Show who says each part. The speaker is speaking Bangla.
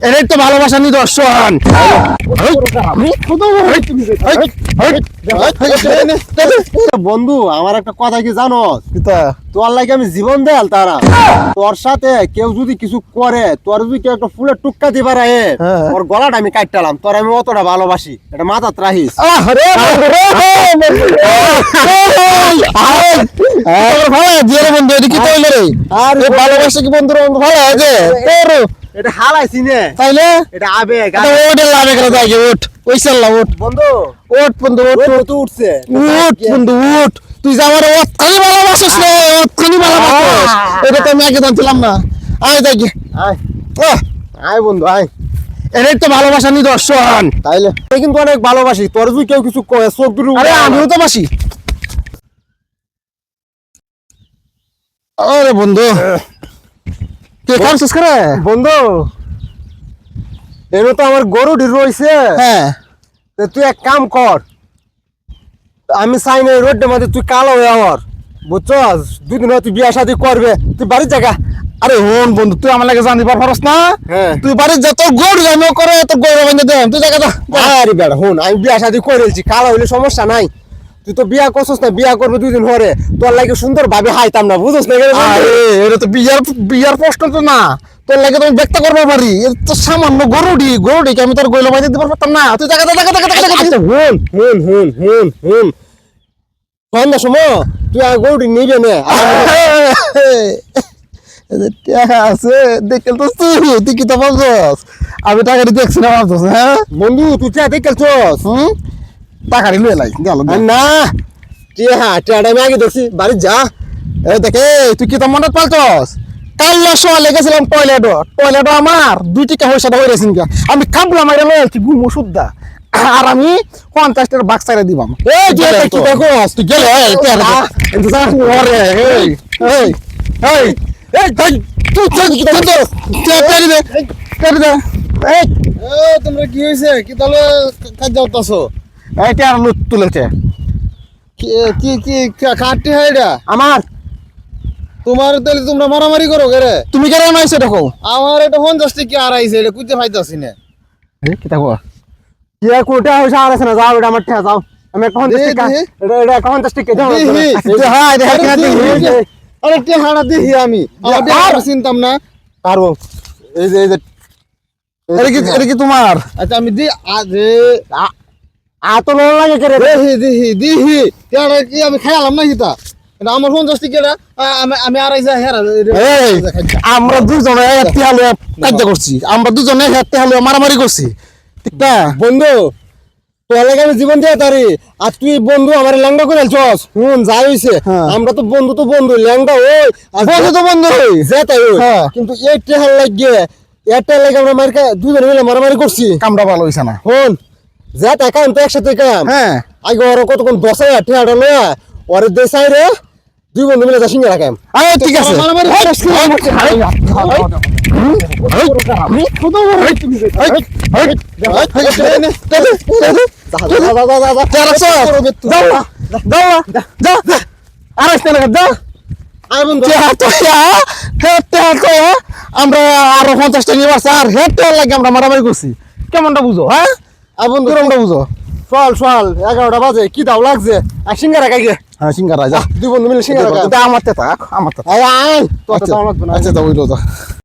Speaker 1: এটাই তো ভালোবাসা নিদর্শন
Speaker 2: বন্ধু আমার একটা কথা কি জানো তোর লাগে আমি জীবন দেয়াল তারা তোর সাথে কেউ যদি কিছু করে তোর যদি কেউ একটা ফুলের টুক্কা দিবার আয়ে
Speaker 1: হ্যাঁ।
Speaker 2: ওর গলাটা আমি কাটতালাম তোর আমি অতটা ভালোবাসি এটা মাথা রাখিস
Speaker 1: বন্ধু এটা কি রে
Speaker 2: আর
Speaker 1: ভালোবাসা কি বন্ধুর বন্ধু ভালো আছে তোর
Speaker 2: এটা হালাইছি নে।
Speaker 1: তাইলে?
Speaker 2: এটা আবেগ
Speaker 1: ওটা লাভে করে যাই ওঠ ওই চাল্লা ওঠ
Speaker 2: বন্ধু?
Speaker 1: ওঠ বন্ধু ওঠ
Speaker 2: তো উঠছে।
Speaker 1: উঠ বন্ধু উঠ তুই যে আমার ওৎখানি ভালোবাসিস রে ওৎখানি ভালোবাসিস। এটা তো আমি আগে জানছিলাম না। আয় দেখি
Speaker 2: আয়। আয় বন্ধু আয়।
Speaker 1: এটাই তো ভালোবাসা নিদর্শন।
Speaker 2: তাইলে? কিন্তু অনেক ভালোবাসি। তোর যদি কেউ কিছু কয় চোখ দুটো
Speaker 1: আরে আমিও তো বাসি। আরে বন্ধু। কে কামছিস করে?
Speaker 2: বন্ধু এনে তো আমার গরু ঢির রয়েছে।
Speaker 1: হ্যাঁ।
Speaker 2: তুই এক কাম কর আমি চাই না রোডের মধ্যে তুই কালো হয়ে আমার বুঝছস? দুদিন তুই বিয়া শাদি করবে তুই বাড়ির জায়গা।
Speaker 1: আরে হন বন্ধু তুই আমার লাগে জানি পারস না?
Speaker 2: হ্যাঁ।
Speaker 1: তুই বাড়ির যা তোর গরু আমিও করে তোর গরু বান্ধে দে তুই জায়গা
Speaker 2: আরে বেড়া হুন আমি বিয়া শাদি করেছি কালো হইলে সমস্যা নাই। তুই তো বিয়া করছিস না বিয়া করবে দুই দিন পরে তোর লাগে সুন্দর ভাবে হাইতাম না বুঝছ না
Speaker 1: এটা তো বিয়ার বিয়ার প্রশ্ন তো না। তোর লাগে তুমি ব্যক্ত করব পারি তো সামান্য গরুডি গরুডি আমি তোর গইলো দিতে পারতাম না। তুই
Speaker 2: আচ্ছা, হুন হুন হুন হুন হুন। সন্ধ্যা সময় তুই আর গরুটি নিবে না।
Speaker 1: আছে দেখে তো তুই তুই কি তো বলছস আমি টাকাটি দেখছি না ভাবছস হ্যাঁ?
Speaker 2: বন্ধু তুই চা
Speaker 1: হুম? টাকাটি লুয়ে লাই গেল
Speaker 2: না টিয়া হ্যাঁ টিয়াটা আমি আগে দেখছি বাড়ি যা
Speaker 1: এই দেখে তুই কি তো মনে পালছস কাল্লা সোয়া লেগেছিলাম টয়লেটও টয়লেটও আমার দুই টিকা হয়ে হয়ে আমি খাবলাম আইরা লয়ে ওষুধটা আর আমি পঞ্চাশ টাকার বাক্স চাইরা দিবাম এই তুই কি দেখোস তুই গেলে এই তুই আর কিন্তু যা ওরে এই এই এই এই তুই তুই তুই কি দেখোস তুই দে পেরি দে এই
Speaker 2: তোমরা কি হয়েছে কি তাহলে কাজ যাওতাছো
Speaker 1: এই টিয়ার লুট তুলেছে।
Speaker 2: কি কি কাটতে হয় এটা?
Speaker 1: আমার?
Speaker 2: তোমার তাহলে তোমরা মারামারি করো কেরে
Speaker 1: তুমি কেন মাইছে দেখো?
Speaker 2: আমার এটা পঞ্চাশ টাকা আর আইছে এটা কুইতে পাইতাছি না।
Speaker 1: কি দেখো?
Speaker 2: কি কোটা হইছে আর আছে না যাও এটা আমার ঠেয়া যাও। আমি
Speaker 1: দে,
Speaker 2: টাকা এটা এটা পঞ্চাশ টাকা
Speaker 1: হ্যাঁ, দেখা দিহি।
Speaker 2: আরে টেহাড়া দেখি আমি? টেহাড়া চিনতাম না। পারব। এই যে এই যে।
Speaker 1: এটা কি এটা কি তোমার?
Speaker 2: আচ্ছা আমি দি আরে আত লোন লাগে করে? দেহি দেহি দেহি টেহাড়া কি আমি খাইলাম না কিতা এটা আমার পঞ্চাশ টাকা আমি আমি আড়াই যা হেরা
Speaker 1: আমরা দুজনে হেঁটে হালে কাজ করছি। আমরা দুজনে হেঁটে হালে মারামারি করছি। ঠিক না?
Speaker 2: বন্ধু তোর লাগে আমি জীবন দিয়ে তারি। আর তুই বন্ধু আমার ল্যাংডা করে চস। হুন যাই হইছে।
Speaker 1: হ্যাঁ।
Speaker 2: আমরা তো বন্ধু তো বন্ধু ল্যাংডা ওই। আর
Speaker 1: বন্ধু তো বন্ধু
Speaker 2: যেতাই ওই।
Speaker 1: হ্যাঁ।
Speaker 2: কিন্তু এই টেহার লাগিয়ে একটা লাগে আমরা মার্কা দুজন মিলে মারামারি করছি।
Speaker 1: কামটা ভালো হইছে না।
Speaker 2: হুন যেটা কাম তো একসাথে কাম
Speaker 1: হ্যাঁ
Speaker 2: আগে ওরা কতক্ষণ দশ হাজার টেহাটা লয়া ওরে দেশাই রে দুই বন্ধু মিলে যা সিঙ্গে রাখাম
Speaker 1: আরে ঠিক আছে ইয়া, আমরা আরও পঞ্চাশ টাকা নিয়ে আসছি, আর হেঁটে লাগে আমরা মারামারি করছি কেমনটা বুঝো হ্যাঁ কিরমটা বুঝো?
Speaker 2: চল চল এগারোটা বাজে কি দাও লাগছে? আর সিঙ্গারা খাইগে
Speaker 1: হ্যাঁ সিঙ্গারা যা।
Speaker 2: দুই বন্ধু মিলে সিঙ্গারা আমার
Speaker 1: এটা থাক আমার তেতা
Speaker 2: আয় আয় তো
Speaker 1: আচ্ছা
Speaker 2: দাও
Speaker 1: আচ্ছা তা ওইটা